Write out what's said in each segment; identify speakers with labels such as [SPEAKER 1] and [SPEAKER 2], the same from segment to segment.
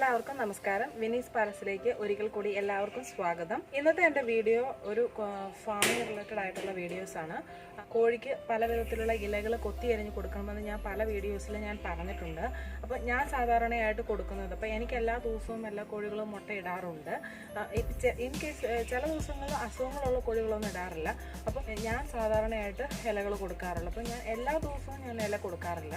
[SPEAKER 1] എല്ലാവർക്കും നമസ്കാരം. വിനീസ് പാലസിലേക്ക് ഒരിക്കൽ കൂടി എല്ലാവർക്കും സ്വാഗതം. ഇന്നത്തെ എന്റെ വീഡിയോ ഒരു ഫാമിംഗ് റിലേറ്റഡ് ആയിട്ടുള്ള വീഡിയോസ് ആണ്. കോഴിക്ക് പല വിധത്തിലുള്ള ഇലകൾ കൊത്തി എരിഞ്ഞ് കൊടുക്കണമെന്ന് ഞാൻ പല വീഡിയോസിൽ ഞാൻ പറഞ്ഞിട്ടുണ്ട്. അപ്പോൾ ഞാൻ സാധാരണയായിട്ട് കൊടുക്കുന്നത് അപ്പോൾ എനിക്ക് എല്ലാ ദിവസവും എല്ലാ കോഴികളും മുട്ട ഇടാറുണ്ട്. ഇൻ കേസ് ചില ദിവസങ്ങളിൽ അസുഖങ്ങളുള്ള കോഴികളൊന്നും ഇടാറില്ല. അപ്പോൾ ഞാൻ സാധാരണയായിട്ട് ഇലകൾ കൊടുക്കാറുള്ളൂ. അപ്പോൾ ഞാൻ എല്ലാ ദിവസവും ഞാൻ ഇല കൊടുക്കാറില്ല.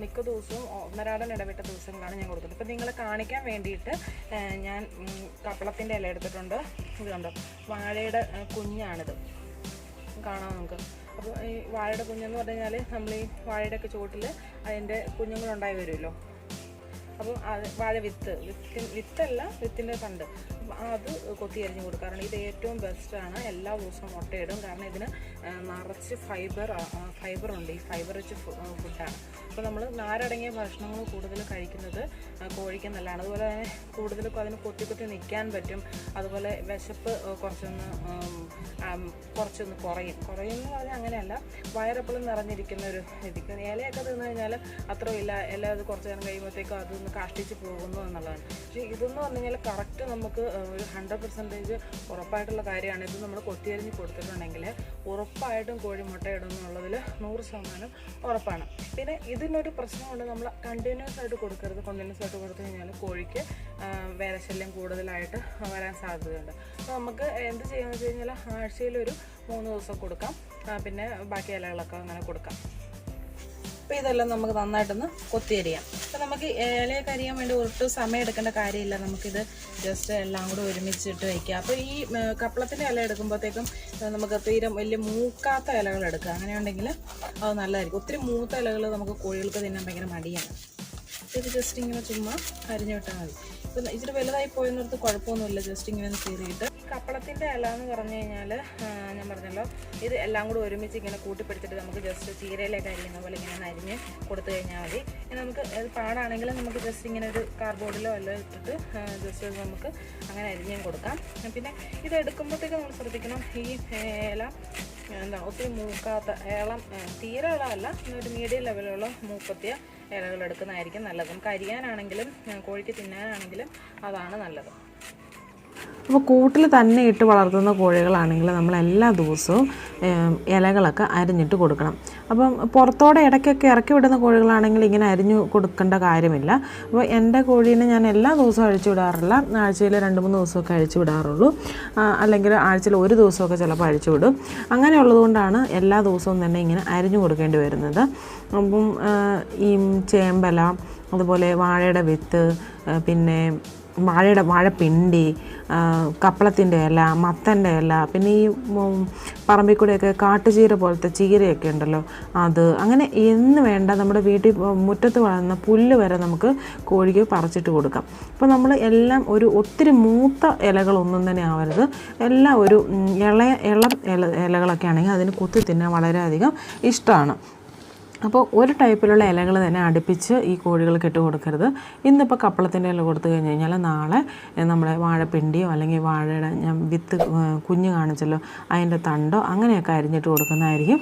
[SPEAKER 1] മിക്ക ദിവസവും ഒന്നരാടൻ ഇടവിട്ട ദിവസങ്ങളാണ് ഞാൻ കൊടുക്കുന്നത്. അപ്പോൾ കാണിക്കാൻ വേണ്ടിയിട്ട് ഞാൻ കപ്പളത്തിന്റെ ഇല എടുത്തിട്ടുണ്ട്. ഇത് കണ്ടോ? വാഴയുടെ കുഞ്ഞാണിത്. കാണാം നമുക്ക്. അപ്പോൾ ഈ വാഴയുടെ കുഞ്ഞെന്ന് പറഞ്ഞു കഴിഞ്ഞാൽ നമ്മൾ ഈ വാഴയുടെ ഒക്കെ ചുവട്ടിൽ അതിന്റെ കുഞ്ഞുങ്ങളുണ്ടായി വരുമല്ലോ. അപ്പോൾ അത് വാഴ വിത്ത് വിത്ത് വിത്തല്ല വിത്തിന്റെ തണ്ട്. അത് കൊത്തി അരിഞ്ഞ് കൊടുക്കാറുണ്ട് ഇത് ഏറ്റവും ബെസ്റ്റാണ് എല്ലാ ദിവസവും മുട്ടയിടും. കാരണം ഇതിന് നിറച്ച് ഫൈബർ ഫൈബറുണ്ട് ഈ ഫൈബർ വെച്ച് ഫുഡാണ് അപ്പോൾ നമ്മൾ നാരടങ്ങിയ ഭക്ഷണങ്ങൾ കൂടുതൽ കഴിക്കുന്നത് കോഴിക്ക് നല്ലതാണ്. അതുപോലെ തന്നെ കൂടുതൽ അതിന് കൊത്തി കൊത്തി നിൽക്കാൻ പറ്റും. അതുപോലെ വിശപ്പ് കുറച്ചൊന്ന് കുറച്ചൊന്ന് കുറയും. കുറയും എന്ന് പറഞ്ഞാൽ അങ്ങനെയല്ല. വയറെപ്പോഴും നിറഞ്ഞിരിക്കുന്ന ഒരു ഇതിക്ക് ഇലയൊക്കെ തിന്നു കഴിഞ്ഞാൽ അത്ര ഇല്ല. ഇല അത് കുറച്ച് നേരം കഴിയുമ്പോഴത്തേക്കും അതൊന്ന് കാഷ്ടിച്ച് പോകുന്നു എന്നുള്ളതാണ്. പക്ഷേ ഇതെന്ന് പറഞ്ഞു കഴിഞ്ഞാൽ കറക്റ്റ് നമുക്ക് ഒരു ഹൺഡ്രഡ് പെർസെന്റേജ് ഉറപ്പായിട്ടുള്ള കാര്യമാണ്. ഇത് നമ്മൾ കൊത്തിയരിഞ്ഞ് കൊടുത്തിട്ടുണ്ടെങ്കിൽ ഉറപ്പായിട്ടും കോഴി മുട്ട ഇടുന്നുള്ളതിൽ നൂറ് ശതമാനം ഉറപ്പാണ്. പിന്നെ ഇതിനൊരു പ്രശ്നമുണ്ട്. നമ്മൾ കണ്ടിന്യൂസ് ആയിട്ട് കൊടുക്കരുത്. കണ്ടിന്യൂസ് ആയിട്ട് കൊടുത്തു കഴിഞ്ഞാൽ കോഴിക്ക് വേറെ വേരശല്യം കൂടുതലായിട്ട് വരാൻ സാധ്യതയുണ്ട്. അപ്പോൾ നമുക്ക് എന്ത് ചെയ്യുകയെന്ന് വെച്ച് കഴിഞ്ഞാൽ ആഴ്ചയിലൊരു മൂന്ന് ദിവസം കൊടുക്കാം. പിന്നെ ബാക്കി ഇലകളൊക്കെ അങ്ങനെ കൊടുക്കാം. അപ്പോൾ ഇതെല്ലാം നമുക്ക് നന്നായിട്ടൊന്ന് കൊത്തിയരിയാം. അപ്പോൾ നമുക്ക് ഇലയൊക്കെ അരിയാൻ വേണ്ടി ഒട്ടും സമയം എടുക്കേണ്ട കാര്യമില്ല. നമുക്കിത് ജസ്റ്റ് എല്ലാം കൂടെ ഒരുമിച്ചിട്ട് വയ്ക്കുക അപ്പോൾ ഈ കപ്പളത്തിന്റെ ഇല എടുക്കുമ്പോഴത്തേക്കും നമുക്ക് തീരെ വലിയ മൂക്കാത്ത ഇലകൾ എടുക്കുക. അങ്ങനെയുണ്ടെങ്കിൽ അത് നല്ലതായിരിക്കും. ഒത്തിരി മൂത്ത ഇലകൾ നമുക്ക് കോഴികൾക്ക് തിന്നാൻ ഭയങ്കര മടിയാണ്. ഇത് ജസ്റ്റ് ഇങ്ങനെ ചുമ്മാ അരിഞ്ഞു വിട്ടാൽ മതി. ഇപ്പം ഇച്ചിരി വലുതായി പോയെന്നോർത്ത് കുഴപ്പമൊന്നുമില്ല. ജസ്റ്റ് ഇങ്ങനെ കീറിയിട്ട് കപ്പളത്തിന്റെ ഇല എന്ന് പറഞ്ഞു കഴിഞ്ഞാൽ ഞാൻ പറഞ്ഞല്ലോ ഇത് എല്ലാം കൂടി ഒരുമിച്ച് ഇങ്ങനെ കൂട്ടിപ്പിടിച്ചിട്ട് നമുക്ക് ജസ്റ്റ് ചീരയിലേക്ക് അരിയുന്ന പോലെ ഇങ്ങനെ നരിഞ്ഞ് കൊടുത്തു കഴിഞ്ഞാൽ മതി. നമുക്ക് അത് പാടാണെങ്കിലും നമുക്ക് ജസ്റ്റ് ഇങ്ങനെ ഒരു കാർഡ്ബോർഡിലോ എല്ലാം ഇട്ടിട്ട് ജസ്റ്റ് നമുക്ക് അങ്ങനെ അരിഞ്ഞും കൊടുക്കാം. പിന്നെ ഇത് എടുക്കുമ്പോഴത്തേക്ക് നമ്മൾ ശ്രദ്ധിക്കണം ഈ ഇല എന്താ ഒത്തിരി മൂക്കാത്ത ഏളം തീരെ ഇളമല്ല ഒരു മീഡിയം ലെവലുള്ള മൂക്കത്തിയ ഇലകൾ എടുക്കുന്നതായിരിക്കും നല്ലത്. നമുക്ക് അരിയാനാണെങ്കിലും കോഴിക്ക് തിന്നാനാണെങ്കിലും അതാണ് നല്ലത്.
[SPEAKER 2] അപ്പോൾ കൂട്ടിൽ തന്നെ ഇട്ട് വളർത്തുന്ന കോഴികളാണെങ്കിൽ നമ്മൾ എല്ലാ ദിവസവും ഇലകളൊക്കെ അരിഞ്ഞിട്ട് കൊടുക്കണം. അപ്പം പുറത്തോടെ ഇടയ്ക്കൊക്കെ ഇറക്കി വിടുന്ന കോഴികളാണെങ്കിൽ ഇങ്ങനെ അരിഞ്ഞു കൊടുക്കേണ്ട കാര്യമില്ല. അപ്പോൾ എന്റെ കോഴീനെ ഞാൻ എല്ലാ ദിവസവും അഴിച്ചു വിടാറില്ല. ആഴ്ചയിൽ രണ്ട് മൂന്ന് ദിവസമൊക്കെ അഴിച്ചു വിടാറുള്ളൂ. അല്ലെങ്കിൽ ആഴ്ചയിൽ ഒരു ദിവസമൊക്കെ ചിലപ്പോൾ അഴിച്ചു വിടും. അങ്ങനെയുള്ളതുകൊണ്ടാണ് എല്ലാ ദിവസവും തന്നെ ഇങ്ങനെ അരിഞ്ഞു കൊടുക്കേണ്ടി വരുന്നത്. അപ്പം ഈ ചേമ്പല അതുപോലെ വാഴയുടെ വിത്ത് പിന്നെ വാഴയുടെ വാഴപ്പിണ്ടി കപ്പളത്തിന്റെ ഇല മത്തന്റെ ഇല പിന്നെ ഈ പറമ്പിക്കൂടെയൊക്കെ കാട്ടുചീര പോലത്തെ ചീരയൊക്കെ ഉണ്ടല്ലോ അത് അങ്ങനെ എന്ന് വേണ്ട നമ്മുടെ വീട്ടിൽ മുറ്റത്ത് വളർന്ന പുല്ല് വരെ നമുക്ക് കോഴിക്ക് പറിച്ചിട്ട് കൊടുക്കാം. അപ്പോൾ നമ്മൾ എല്ലാം ഒരു ഒത്തിരി മൂത്ത ഇലകളൊന്നും തന്നെ ആവരുത്. എല്ലാം ഒരു ഇളയ ഇളം ഇല ഇലകളൊക്കെ ആണെങ്കിൽ അതിന് കുത്തി തിന്നാൻ വളരെയധികം ഇഷ്ടമാണ്. അപ്പോൾ ഒരു ടൈപ്പിലുള്ള ഇലകൾ തന്നെ അടുപ്പിച്ച് ഈ കോഴികൾക്ക് ഇട്ട് കൊടുക്കരുത്. ഇന്നിപ്പോൾ കപ്പളത്തിന്റെ ഇല കൊടുത്തു കഴിഞ്ഞ് കഴിഞ്ഞാൽ നാളെ നമ്മുടെ വാഴപ്പിണ്ടിയോ അല്ലെങ്കിൽ വാഴയുടെ ഞാൻ വിത്ത് കുഞ്ഞ് കാണിച്ചല്ലോ അതിന്റെ തണ്ടോ അങ്ങനെയൊക്കെ അരിഞ്ഞിട്ട് കൊടുക്കുന്നതായിരിക്കും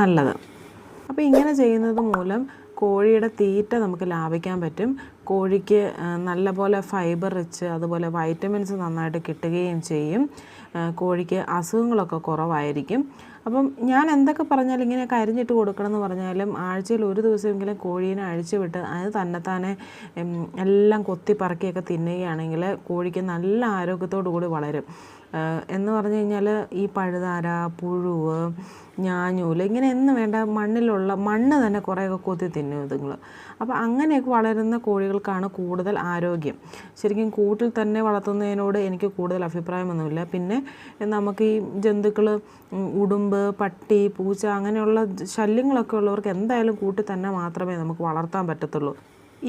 [SPEAKER 2] നല്ലത്. അപ്പോൾ ഇങ്ങനെ ചെയ്യുന്നത് മൂലം കോഴിയുടെ തീറ്റ നമുക്ക് ലാഭിക്കാൻ പറ്റും. കോഴിക്ക് നല്ലപോലെ ഫൈബർ റിച്ച് അതുപോലെ വൈറ്റമിൻസ് നന്നായിട്ട് കിട്ടുകയും ചെയ്യും. കോഴിക്ക് അസുഖങ്ങളൊക്കെ കുറവായിരിക്കും. അപ്പം ഞാൻ എന്തൊക്കെ പറഞ്ഞാലും ഇങ്ങനെ അരിഞ്ഞിട്ട് കൊടുക്കണം എന്ന് പറഞ്ഞാലും ആഴ്ചയിൽ ഒരു ദിവസമെങ്കിലും കോഴീനെ അഴിച്ചു വിട്ട് അത് തന്നെത്താനെ എല്ലാം കൊത്തി പറക്കിയൊക്കെ തിന്നുകയാണെങ്കിൽ കോഴിക്ക് നല്ല ആരോഗ്യത്തോടു കൂടി വളരും. എന്ന് പറഞ്ഞു കഴിഞ്ഞാൽ ഈ പഴുതാര പുഴുവ് ഞാഞ്ഞൂൽ ഇങ്ങനെ എന്ന് വേണ്ട മണ്ണിലുള്ള മണ്ണ് തന്നെ കുറേയൊക്കെ കൊത്തി തിന്നും ഇതുങ്ങൾ അപ്പോൾ അങ്ങനെയൊക്കെ വളരുന്ന കോഴികൾക്കാണ് കൂടുതൽ ആരോഗ്യം. ശരിക്കും കൂട്ടിൽ തന്നെ വളർത്തുന്നതിനോട് എനിക്ക് കൂടുതൽ അഭിപ്രായമൊന്നുമില്ല. പിന്നെ നമുക്ക് ഈ ജന്തുക്കൾ ഉടുമ്പ് പട്ടി പൂച്ച അങ്ങനെയുള്ള ശല്യങ്ങളൊക്കെ ഉള്ളവർക്ക് എന്തായാലും കൂട്ടിൽ തന്നെ മാത്രമേ നമുക്ക് വളർത്താൻ പറ്റത്തുള്ളൂ.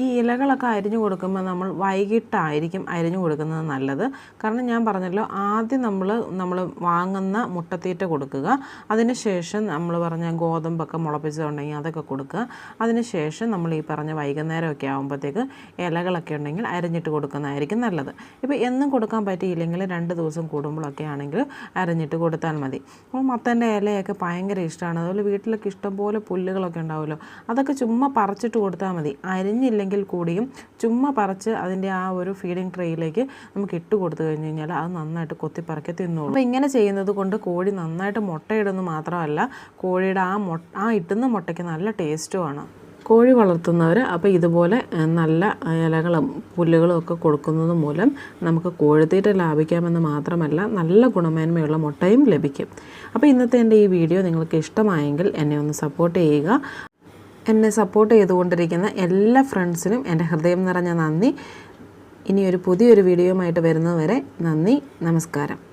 [SPEAKER 2] ഈ ഇലകളൊക്കെ അരിഞ്ഞു കൊടുക്കുമ്പോൾ നമ്മൾ വൈകിട്ടായിരിക്കും അരിഞ്ഞു കൊടുക്കുന്നത് നല്ലത്. കാരണം ഞാൻ പറഞ്ഞല്ലോ ആദ്യം നമ്മൾ നമ്മൾ വാങ്ങുന്ന മുട്ടത്തീറ്റ കൊടുക്കുക. അതിനുശേഷം നമ്മൾ പറഞ്ഞ ഗോതമ്പൊക്കെ മുളപ്പിച്ചതുണ്ടെങ്കിൽ അതൊക്കെ കൊടുക്കുക. അതിനുശേഷം നമ്മൾ ഈ പറഞ്ഞ വൈകുന്നേരമൊക്കെ ആകുമ്പോഴത്തേക്ക് ഇലകളൊക്കെ ഉണ്ടെങ്കിൽ അരിഞ്ഞിട്ട് കൊടുക്കുന്നതായിരിക്കും നല്ലത്. ഇപ്പോൾ എന്നും കൊടുക്കാൻ പറ്റിയില്ലെങ്കിൽ രണ്ട് ദിവസം കൂടുമ്പോഴൊക്കെ ആണെങ്കിൽ അരിഞ്ഞിട്ട് കൊടുത്താൽ മതി. അപ്പോൾ മത്തന്റെ ഇലയൊക്കെ ഭയങ്കര ഇഷ്ടമാണ്. അതുപോലെ വീട്ടിലൊക്കെ ഇഷ്ടംപോലെ പുല്ലുകളൊക്കെ ഉണ്ടാവുമല്ലോ. അതൊക്കെ ചുമ്മാ പറിച്ചിട്ട് കൊടുത്താൽ മതി. അരിഞ്ഞില്ലെങ്കിൽ ഇല്ലെങ്കിൽ കൂടിയും ചുമ്മാ പറിച്ച് അതിന്റെ ആ ഒരു ഫീഡിങ് ട്രേയിലേക്ക് നമുക്ക് ഇട്ട് കൊടുത്തു കഴിഞ്ഞ് കഴിഞ്ഞാൽ അത് നന്നായിട്ട് കൊത്തിപ്പറക്കി തിന്നോളൂ. അപ്പോൾ ഇങ്ങനെ ചെയ്യുന്നത് കൊണ്ട് കോഴി നന്നായിട്ട് മുട്ടയിടുന്നു മാത്രമല്ല കോഴിയുടെ ആ മുട്ട ആ ഇട്ടുന്ന മുട്ടയ്ക്ക് നല്ല ടേസ്റ്റുമാണ് കോഴി വളർത്തുന്നവർ അപ്പോൾ ഇതുപോലെ നല്ല ഇലകളും പുല്ലുകളും ഒക്കെ കൊടുക്കുന്നത് മൂലം നമുക്ക് കോഴിത്തീറ്റ ലാഭിക്കാമെന്ന് മാത്രമല്ല നല്ല ഗുണമേന്മയുള്ള മുട്ടയും ലഭിക്കും. അപ്പോൾ ഇന്നത്തെ എന്റെ ഈ വീഡിയോ നിങ്ങൾക്ക് ഇഷ്ടമായെങ്കിൽ എന്നെ ഒന്ന് സപ്പോർട്ട് ചെയ്യുക. എന്നെ സപ്പോർട്ട് ചെയ്തുകൊണ്ടിരിക്കുന്ന എല്ലാ ഫ്രണ്ട്സിനും എന്റെ ഹൃദയം നിറഞ്ഞ നന്ദി. ഇനി ഒരു പുതിയൊരു വീഡിയോയുമായിട്ട് വരുന്നതുവരെ നന്ദി. നമസ്കാരം.